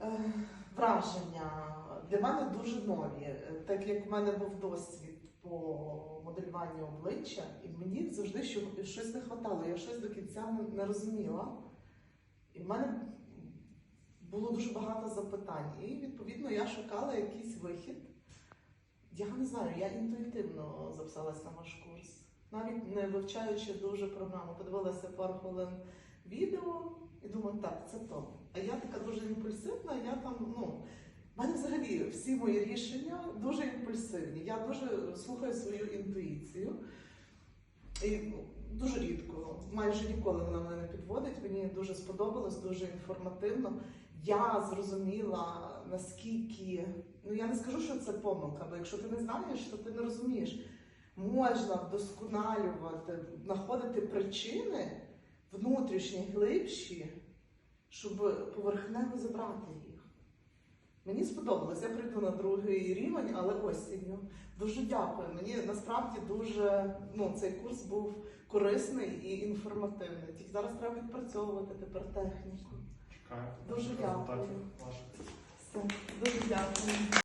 Е, Враження для мене дуже нові, Е, так як в мене був досвід по моделюванню обличчя, і мені завжди щось не вистачало, я щось до кінця не- розуміла. І в мене було дуже багато запитань. І відповідно я шукала якийсь вихід. Я не знаю, я інтуїтивно записалася на ваш курс, навіть не вивчаючи дуже програму. Подивилася пару хвилин відео і думаю, так, це то. А я така дуже я там, ну, в мене взагалі всі мої рішення дуже імпульсивні. Я дуже слухаю свою інтуїцію. І ну, дуже рідко, майже ніколи вона мене не підводить. Мені дуже сподобалось, дуже інформативно. Я зрозуміла наскільки, ну я не скажу, що це помилка, бо якщо ти не знаєш, то ти не розумієш. Можна вдосконалювати, знаходити причини внутрішні, глибші, щоб поверхнево забрати їх. Мені сподобалось, я прийду на другий рівень, але осінню. Дуже дякую. Мені насправді дуже ну, цей курс був корисний і інформативний. Тільки зараз треба відпрацьовувати тепер техніку. Чекаю. Дуже дякую. Все, дуже дякую.